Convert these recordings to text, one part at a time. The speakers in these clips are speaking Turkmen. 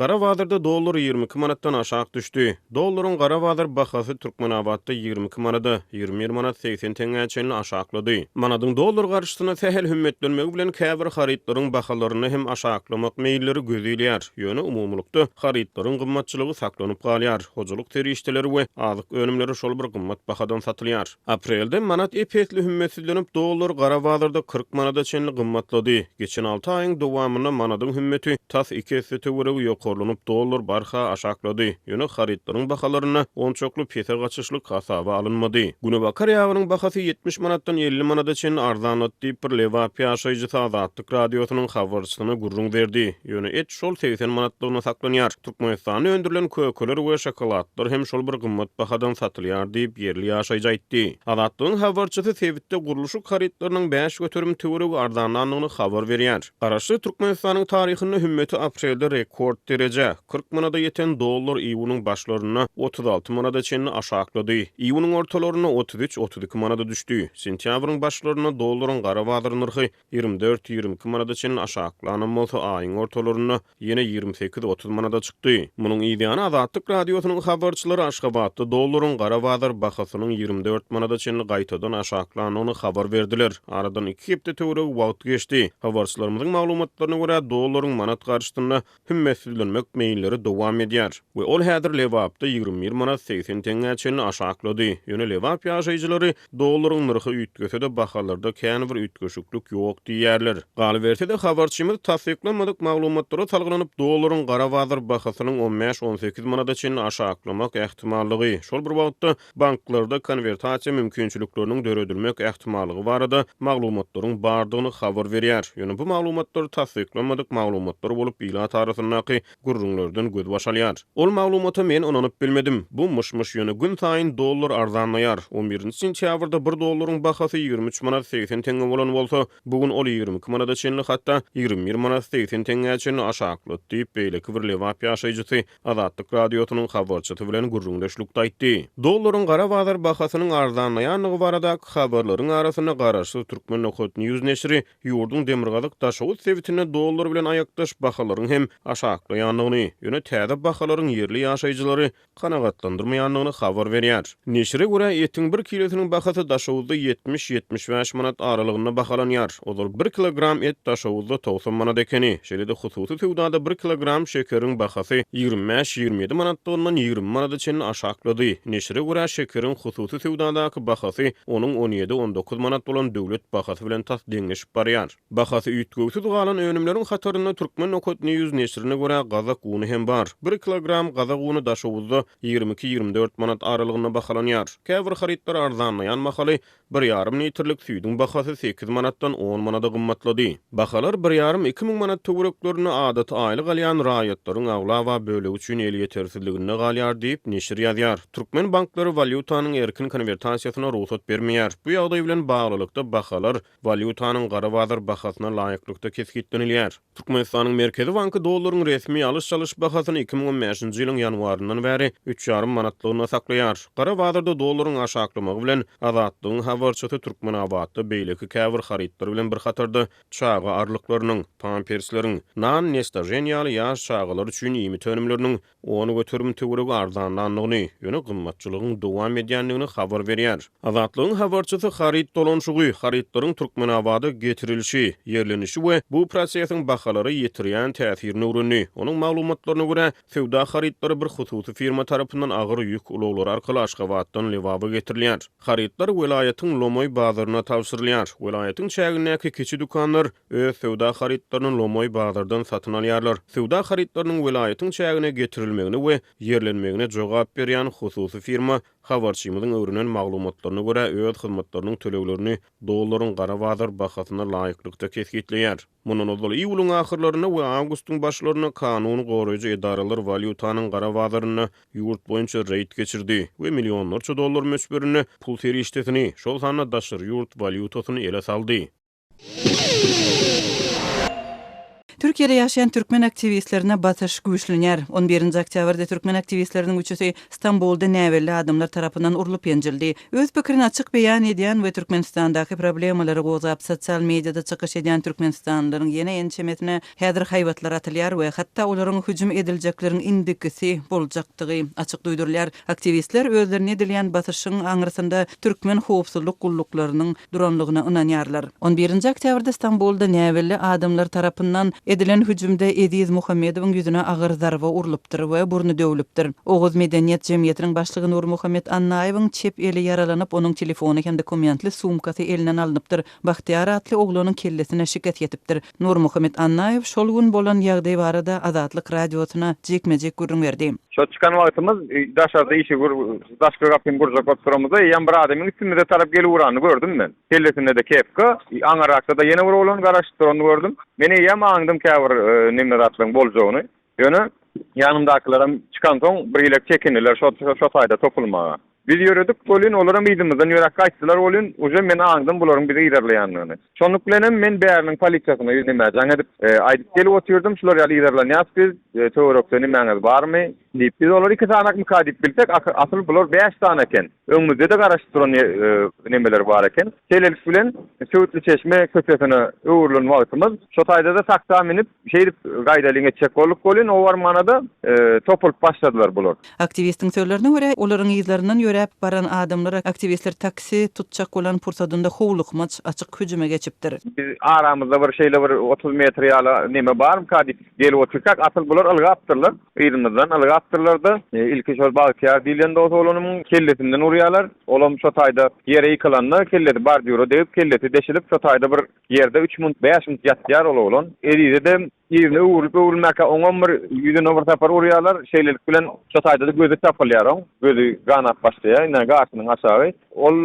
Qara vadirda dollar 22 manatdan aşaq düşdü. Dollarun gara vadir bahasy Türkmenabatda 22 manada 21 manat 80 tenge çenli aşaqladı. Manadyn dollar garşysyna tähel hümmetlenmegi bilen käbir haritlaryň bahalaryny hem aşaklamak meýilleri gözüýär. Ýöne umumlukda haritlaryň gymmatçylygy saklanyp galýar. Hojulyk terişdeleri we azyk önümleri şol bir gymmat bahadan satylýar. Aprelde manat epetli hümmetlenip dollar qara vadirda 40 manada çenli gymmatlady. Geçen 6 aýyň dowamyna manadyn hümmeti tas 2 sete ýok horlunup dollar barha aşaklady. Ýöne haritlaryň bahalaryna onçoklu pete gaçyşlyk hasaba alınmadı. Güne bakar ýagynyň bahasy 70 manatdan 50 manada çyn arzanat diýip bir leva piýaşyjy tadatlyk radiosynyň habarçysyna gurrun berdi. Ýöne et şol 80 manatlygyna saklanýar. Türkmenistany öndürilen kökeler we şokoladlar hem şol bir gymmat bahadan satylýar diýip yerli ýaşaýjy aýtdy. Adatlyň habarçysy Sewitde guruluşyk haritlarynyň 5 götürüm töweri we arzananyny habar berýär. Garaşy Türkmenistanyň taryhyny hümmeti aprelde rekord derece 40 manada yeten dollar iwunyň başlaryna 36 manada çenini aşaklady. Iwunyň ortalaryna 33-32 manada düşdi. Sentýabryň başlaryna dollaryň gara badyr 24-22 manada çenini aşaklanan bolsa aýyň ortalaryna ýene 28-30 manada çykdy. Munyň ideýany Azatlyk radiosynyň habarçylary Aşgabatda dollaryň gara badyr bahasynyň 24 manada çenini gaýtadan aşaklanyny habar berdiler. Aradan 2 hepde töwre wagt geçdi. Habarçylarymyzyň maglumatlaryna görä dollaryň manat garşydyna hümmetli bilmek meýilleri dowam edýär. We ol häzir lewapda 21 manat 80 teňe üçin aşaklady. Ýöne lewap ýaşaýjylary dollaryň nyrhy üýtgese de bahalarda kän bir üýtgeşiklik ýok diýerler. Galwerte de habarçymyz tasdiklanmadyk maglumatlara talgylanyp dollaryň gara bazar bahasynyň 15-18 manada üçin aşaklamak ähtimallygy. Şol bir wagtda banklarda konvertasiýa mümkinçilikleriniň döredilmek ähtimallygy barada maglumatlaryň bardygyny habar berýär. Ýöne bu maglumatlar tasdiklanmadyk maglumatlar bolup ýyla tarasynaky gurrunlardan göz başalýar. Ol maglumata men onanyp bilmedim. Bu mışmış ýöne gün taýin dollar arzanlaýar. 11-nji sentýabrda 1 dollaryň bahasy 23 manat 80 teňe bolan bolsa, bugun ol 22 manat çenli hatda 21 manat 80 teňe çenli aşaklyp diýip beýle kibirlewap ýaşaýjy Azatlyk radiosynyň habarçysy bilen gurrunlaşlykda aýtdy. Dollaryň gara bazar bahasynyň arzanlaýanlygy barada habarlaryň arasyna garaşy türkmen nokatny News neşri ýurdun demirgalyk daşawut sewitine dollar bilen aýakdaş bahalaryň hem aşakly bolmaýanlygyny, ýöne täze bahalaryň ýerli ýaşaýjylary kanagatlandyrmaýanlygyny habar berýär. Neşire görä etiň 1 kilosuniň bahasy daşawda 70-75 manat aralygyna bahalanýar. Olar 1 kilogram et daşawda 90 manat ekeni. Şeýlede hususy töwdada 1 kilogram şekeriň bahasy 25-27 manatdan 20 manat üçin aşaklady. Neşire görä şekeriň hususy töwdadaky bahasy onuň 17-19 manat bolan döwlet bahasy bilen tasdiňleşip barýar. Bahasy üýtgewsiz galan önümleriň hatarynda Türkmen okotny ýüz neşrine görä gazak unu hem bar. 1 kilogram gazak unu daşawuzda 22-24 manat aralığına bahalanýar. Käbir haritlar arzanlayan mahaly 1,5 litrlik süýdüň bahasy 8 manatdan 10 manada gymmatlady. Bahalar 1,5-2 manat töwereklerini adaty aýlyk alýan raýatlaryň agla we bölegi üçin el ýetersizligini galýar diýip neşir ýazýar. Türkmen banklary valyutanyň erkin konvertasiýasyna ruhsat bermeýär. Bu ýagdaý bilen baglylykda bahalar valyutanyň gara bazar bahasyna laýyklykda keskitlenilýär. Türkmenistanyň merkezi banky dollaryň resmi resmi alış çalış bahasyny 2015-nji ýylyň ýanwaryndan bäri 3,5 manatlygyna saklaýar. Gara bazarda dollaryň aşaklamagy bilen azatlygyň habarçysy Türkmen abatda beýleki käwir haritlar bilen bir hatarda çağa arlyklarynyň, pamperslaryň, nan nestajenýaly ýaş çağalar üçin ýemi tönümleriniň onu götürüm töwüregi arzanlanlygyny, ýöne gymmatçylygyň dowam edýändigini habar berýär. Azatlygyň habarçysy harit dolanşygy, haritlaryň Türkmenabada getirilişi, yerlenişi we bu prosesiň bahalary ýetirýän täsirini öwrenýär. Onyň maglumatlaryna görä, sewda haritlary bir hususy firma tarapyndan agyr yük ulaglar arkaly Aşgabatdan Lewaba getirilýär. Haritlar welaýatyň Lomoy bazarına tawsyrylýar. Welaýatyň çägindäki kiçi dukanlar öz sewda haritlaryny Lomoy bazardan satyn alýarlar. Sewda haritlarynyň welaýatyň çägine getirilmegini we yerlenmegine jogap berýän hususy firma habarçymyzyň öwrenen maglumatlaryna görä öz hyzmatlarynyň töleglerini dollaryň gara bazar bahasyna laýyklykda kesgitleýär. Munun ozul iýulyň ahyrlaryna we awgustyň başlaryna kanun goraýjy edaralar valyutanyň gara bazaryna ýurt boýunça reýt geçirdi we millionlarça dollar möçberini pul serişdetini, şol sanna daşyr ýurt valyutasyny ele saldy. Türkiýede ýaşaýan türkmen aktivistlerine batyş güýçlenýär. 11-nji oktýabrda türkmen aktivistleriniň üçüsi Istanbulda näwelli adamlar tarapyndan urulyp ýenjildi. Öz pikirini açyk beýan edýän we Türkmenistandaky problemleri gozap sosial mediada çykyş edýän Türkmenistanlylaryň ýene ençemetine häzir haýwatlar atylýar we hatda olaryň hüjüm ediljeklerin indikisi boljakdygy açyk duýdurlar. Aktivistler özlerini edilýän batyşyň aňrysynda türkmen howpsuzlyk gulluklarynyň duranlygyna ynanýarlar. 11-nji oktýabrda Istanbulda näwelli adamlar tarapyndan Edilen hücumda Ediz Muhammedowun ýüzüne agyr zarba urulupdyr we burnu döwlüpdir. Oğuz medeniýet jemgyýetiniň başlygy Nur Muhammed Annaýewiň çep eli yaralanyp onuň telefony hem dokumentli sumkasy elinden alınıpdyr. Bahtiýar atly oglunyň kellesine şiket ýetipdir. Nur Muhammed Annaýew şol gün bolan ýagdaý barada Azatlyk radiosyna jekmejek gurrun berdi. Şol çykan wagtymyz e, daşarda işi gur daşka gapyn gurjak oturamyzda e, ýan bir adamyň üstünde tarap gelip urany gördüm men. Kellesinde de kepka, e, aňarakda da ýene bir garaşdyr, garaşdyranı gördüm. Meni yam aňdym käbir e, nimne zatlyň boljagyny. Ýöne ýanymdakylaram çykan soň bir ýylak çekindiler, şo şo taýda topulmaga. Biz ýöredik bolýan, olaram ýydymyzdan ýörek gaýtdylar bolýan, uje men aňdym bularyň bizi ýerleýändigini. Şonluk bilen men bäriň polisiýasyna ýüzüme jaňa edip e, aýdyp gelip otyrdym, şular ýaly ýerlenýär, biz e, töwerekde näme barmy? deyip biz olar iki sanak mukadip bilsek Asyl bular 5 sana eken. Öňümizde de garaşdyran e, nemeler bar eken. Telelik bilen e, Söwütli Çeşme köşesine öwrülen wagtymyz. Şotayda da sakta minip şeýdip gaýdalyňa çek bolduk bolýan o warmanada manada e, topulup başladylar bular. Aktivistin sözlerine görä olaryň ýyzlarynyň ýörep baran adamlar aktivistler taksi tutjak bolan pursatynda howlukmaç açyk hüjüme geçipdir. Biz aramyzda bir şeýle bir 30 metr ýaly neme barmy kadip gelip otursak asyl bular ylgapdyrlar. Ýyzymyzdan ylgap traktörlerde e, ilki şol Bagtiyar dilen dost olanymyň kelletinden urýarlar. Olam şo taýda ýere ýykylanna kelleti bar diýür, degip kelleti deşilip şo taýda bir ýerde 3 mund 5 mund ýatýar olan. bolan. De ýerine öwrülüp öwrülmäkä oňam bir ýüzüne bir tapar urýarlar, şeýlelik bilen çatayda da gözi tapylýaroň, gözi ganat başlaýa, ina gatynyň aşagy. Ol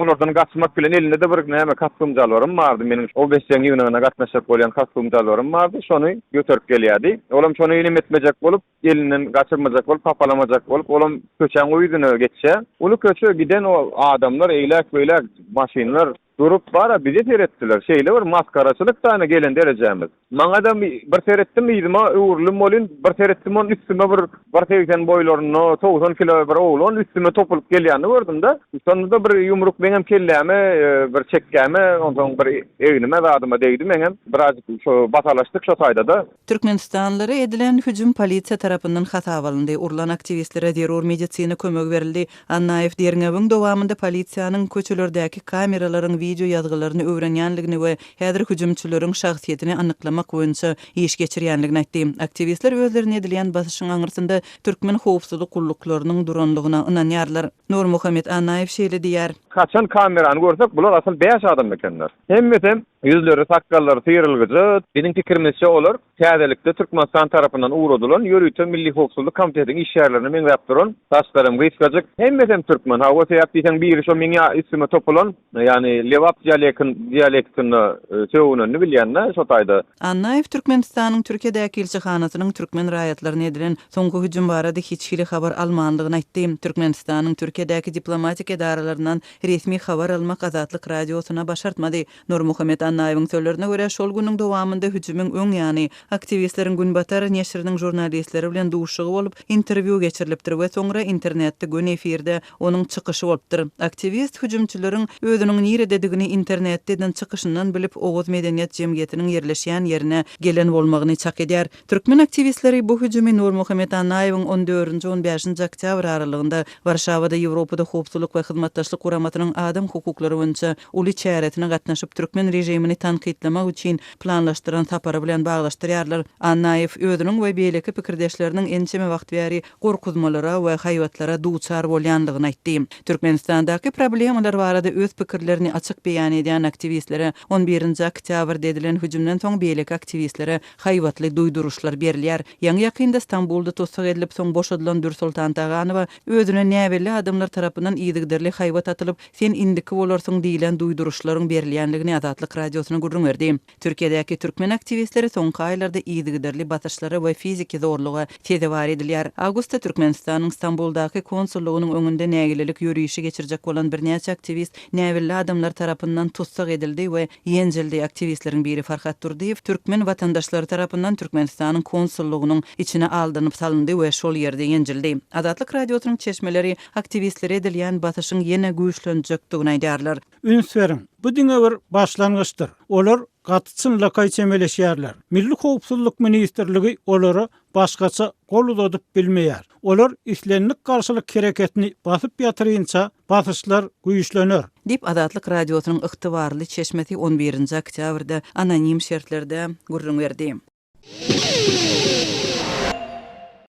onlardan gaçmak bilen elinde de bir näme katkymjalarym bardy. Meniň o 5 ýyň ýüzüne gatnaşak bolýan katkymjalarym bardy. Şonu göterip gelýärdi. Olam şonu ýelim etmejek bolup, elinden gaçyrmajak bolup, papalamajak bolup, olam köçäň uýdyna geçse, uly köçe giden o adamlar eýlek beýlek maşinalar durup bara bizi seyrettiler. Şeyle var maskaraçılık tane gelen derecemiz. Maňa da bir seyretdim ýyzyma öwrülüm bolin, bir seyretdim on üstüme bir bir seyretdim boýlaryny 90 kilo bir oğlan üstüme topulup gelýänini gördüm da. Sonunda bir yumruk meňem kelläme, e, bir çekkäme, ondan bir egnime zadyma değdi meňem. Biraz şu batalaştık şu taýda da. Türkmenistanlara edilen hücum polisiýa tarapyndan hata balyndy. Urlan aktivistlere terror medisini kömek berildi. Annaev derňewiň dowamında polisiýanyň köçelerdäki kameralaryň video ýazgylaryny öwrenýänligini we häzir hüjümçüleriň şahsiýetini anyklamak boýunça iş geçirýänligini aýtdy. Aktivistler özlerini edilen basyşyň aňyrsynda türkmen howpsuzlyk gulluklarynyň duranlygyna ynanýarlar. Nur Muhammed Anaýew şeýle diýär: kaçan kamerany görsek bular asıl 5 adam ekenler. Hemmetem yüzleri, sakalları sıyrılgıcı. Benim fikrimizçe olur. Täzelikde Türkmenistan tarapından uğradylan ýörüýte Milli Howpsuzlyk Komitetiň iş ýerlerini meň ýapdyran, taşlarym gyýskajyk. Hemmetem Türkmen hawa täýap diýsen bir şo meňe ismi topulan, ýani Lewap dialektin dialektini e, söwünini bilýänler şo taýda. Annaýew Türkmenistanyň Türkiýedäki elçihanasynyň türkmen raýatlaryna edilen soňky hüjüm barada hiç hili habar almanlygyny aýtdy. Türkmenistanyň Türkiýedäki diplomatik edaralarynyň resmi habar almak Azatlyk radiosuna başartmady. Nur Muhammed Annaýewiň sözlerine görä şol günüň dowamında hüjümiň öň ýany aktivistleriň günbatar neşriniň jurnalistleri bilen duşugy bolup interwiu geçirilipdir we soňra internetde gün efirde onuň çykyşy bolupdyr. Aktivist hüjümçüleriň özüniň nire dedigini internetden çykyşyndan bilip Oğuz medeniýet jemgyýetiniň ýerleşýän ýerine gelen bolmagyny çak edýär. Türkmen aktivistleri bu hüjümi Nur Muhammed Annaýewiň 14-15 oktýabr aralygynda Varşawada Ýewropada howpsuzlyk we hyzmatdaşlyk gurama Münasabetinin adam hukuklary boýunça uly çäretine gatnaşyp türkmen rejimini tanqidlemek üçin planlaşdyran tapara bilen baglaşdyrýarlar. Annaev özüniň we beýleki pikirdeşleriniň ençeme wagt bäri gorkuzmalara we haýwatlara duçar bolýandygyny aýtdy. Türkmenistandaky problemler barada öz pikirlerini açyk beýan edýän aktivistlere 11-nji oktýabr dedilen hüjümden soň beýleki aktivistlere haýwatly duýduruşlar berilýär. Ýaňy ýakynda Stambulda tutsak edilip soň boşadylan Dürsultan Taganowa özüne näwelli adamlar tarapyndan ýygyderli haýwat atylyp sen indiki bolarsyň diýilen duýduruşlaryň berilýänligini Azatlyk radiosyna gurrun berdi. Türkiýedäki türkmen aktivistleri soňky aýlarda ýygyderli batyşlara we fiziki zorluğa tezewar edilýär. Agustda Türkmenistanyň Istanbuldaky konsullugynyň öňünde nägililik ýürüýüşi geçirjek bolan bir näçe aktivist näwilli adamlar tarapyndan tutsak edildi we ýenjildi. Aktivistleriň biri Farhat Durdiýew türkmen watandaşlary tarapyndan Türkmenistanyň konsullugynyň içine aldanyp salyndy we şol ýerde ýenjildi. Azatlyk radiosynyň çeşmeleri aktivistlere edilýän batyşyň ýene güýçli dönjekdigini aýdýarlar. Ünswerin bu diňe bir başlangyçdyr. Olar gatyçyn lakay çemeleşýärler. Milli howpsuzlyk ministrligi olara başgaça gol uzadyp bilmeýär. Olar islenlik garşylyk hereketini basyp ýatyrynça basyşlar güýçlenär. Dip Adatlyk radiosynyň ygtybarly çeşmeti 11-nji oktýabrda anonim şertlerde gurrun berdi.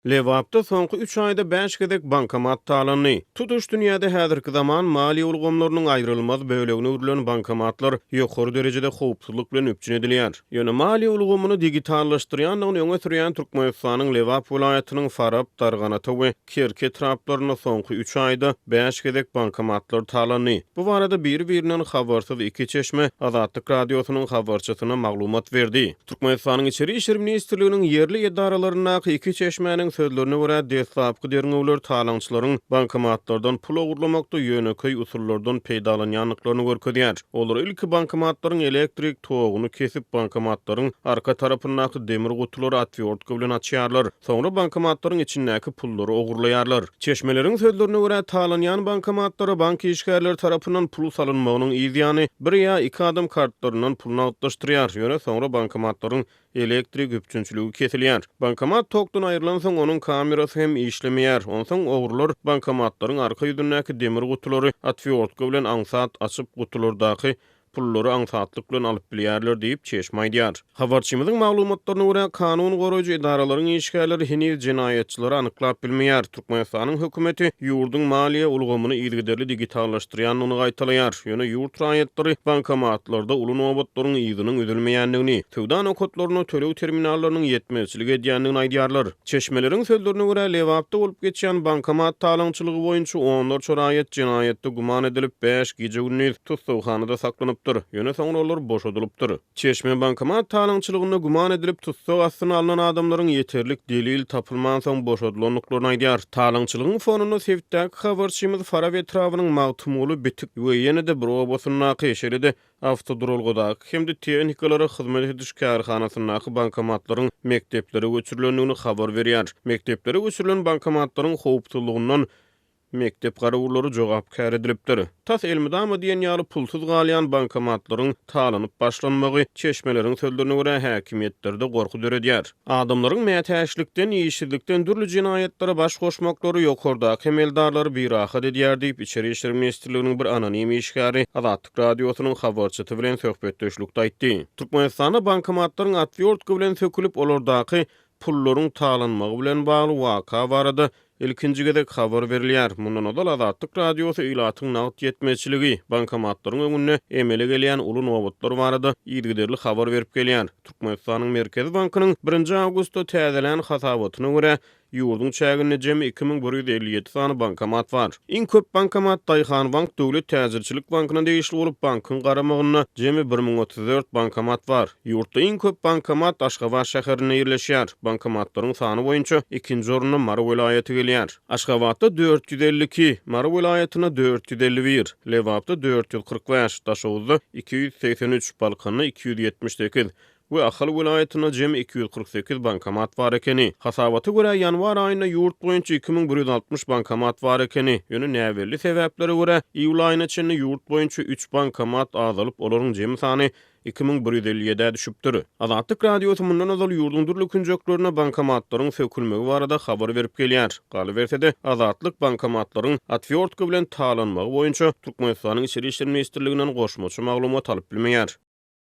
Lewapda soňky 3 aýda 5 gedek bankomat talanny. Tutuş dünýäde häzirki zaman mali ulgamlarynyň aýrylmaz bölegine urulan bankomatlar ýokary derejede howpsuzlyk bilen üpçün edilýär. Ýöne mali ulgamyny digitallaşdyrýan we ýöne sürýän Türkmenistanyň Lewap vilayatynyň Farab, Darganata we Kerke traplaryna soňky 3 aýda 5 gedek bankomatlar talanny. Bu barada bir-birinden habarsyz iki çeşme Azatlyk radiosynyň habarçysyna maglumat berdi. Türkmenistanyň İçeri işleri Ministrliginiň yerli edaralaryna iki çeşmäniň sözlerine göre desapkı derin ular talançıların bankomatlardan pul ogurlamakda yönököy usullardan peydalanyanlıklarını görkezýär. Olar ilki bankomatlaryň elektrik toğunu kesip bankomatlaryň arka tarapyndaky demir gutulary atviyortka bilen açýarlar. Soňra bankomatlaryň içindäki pullary ogurlaýarlar. Çeşmeleriň sözlerine göre talanýan bankamatlara banka işgärler tarapyndan pul salynmagynyň ýa bir ya iki adam kartlarından pulny atlaştırıyar. Ýöne sonra bankomatlaryň elektrik üpçünçülüğü kesilýär. Bankomat tokdan aýrylan soň onuň kamerasy hem işlemeýär. Onsoň ogurlar bankomatlaryň arka ýüzündäki demir gutulary atfiortka bilen aňsat açyp gutulardaky pullary aňsatlyklaryň alyp bilýärler diýip çeşmeýdýar. Habarçymyzyň maglumatlaryna görä kanun goraýjy idaralaryň işgärleri hini jenayetçileri anyklap bilmeýär. Türkmenistanyň hökümeti ýurdun maliýe ulgamyny ýylgyderli digitallaşdyrýan ony gaýtalaýar. Ýöne ýurt raýatlary bankomatlarda uly nobatlaryň ýygynyň ödülmeýändigini, töwdan okotlaryny tölew terminallarynyň ýetmezçiligi edýändigini aýdýarlar. Çeşmeleriň sözlerine görä Lewapda bolup geçýän bankomat talançylygy boýunça onlar çorayet jinayetde guman edilip 5 gije gündüz tutsawhanada saklanyp tutulupdyr. Ýöne soňra olar boşadylypdyr. Çeşme bankomat talançylygyna guman edilip tutsak astyna alınan adamlaryň ýeterlik delil tapylman soň boşadylanyklaryny aýdýar. Talançylygyň fonuny sevdäk habarçymyz Faraw etrawynyň magtumuly bitik we ýene de bir obasyna keşelidi. Avtodurulgudak hemde tehnikalary hyzmet ediş kärhanasynyňky bankomatlaryň mekteplere göçürilendigini habar berýär. Mekteplere göçürilen bankomatlaryň howpsuzlygyndan mektep garawlary jogap kär edilipdir. Tas elmidama diýen ýaly pulsuz galyan bankomatlaryň talanyp başlanmagy çeşmeleriň sözlerine görä häkimetlerde gorku döredýär. Adamlaryň mätäşlikden, ýeşillikden dürli jinayatlary baş goşmaklary ýokarda kemeldarlar bir ahat edýär diýip içeri işler Ministrliginiň bir anonim işgäri Azatlyk radiosynyň habarçysy bilen söhbetdeşlikde aýtdy. Türkmenistana bankomatlaryň atwýortgy bilen sökülip olardaky pullaryň talanmagy bilen bagly waka barada Ilkinji gedek habar berilýär. Mundan odal Azatlyk radiosu ilatyň nagt ýetmeçiligi, bankomatlaryň öňünde emele gelýän uly nowatlar barada ýetgiderli habar berip gelýär. Türkmenistanyň Merkezi bankynyň 1-nji awgustda täzelän hasabatyna görä Yurdun çäginde jemi 2157 sany bankomat bar. Iň köp bankomat Daýhan Bank Döwlet Täzirçilik bankyna değişli bolup bankyň garamagynda jemi 1034 bankomat bar. Ýurtda iň köp bankomat Aşgabat şäherine ýerleşýär. Bankomatlaryň sany boýunça 2-nji orunda Mara welaýaty milyar. Aşgabatda 452, Mara vilayatyna 451, Lewapda 445, Daşovuzda 283, Balkanna 278, we Ahal vilayatyna jem 248 bankomat bar ekeni. Hasabaty görä ýanwar aýyna ýurt boýunça 2160 bankomat bar ekeni. Ýöne näwelli sebäplere görä iýulaýna çenli ýurt boýunça 3 bankomat azalyp olaryň jemi sany 2157-de düşüpdir. Azatlyk radiosu mundan azal ýurdun dürli künjeklerine bankomatlaryň sökülmegi barada habar berip gelýär. Galybersede Azatlyk bankomatlaryň Atfiortka bilen talanmagy boýunça Türkmenistanyň içeri İşler Ministrliginden goşmaçy maglumat alyp bilmeýär.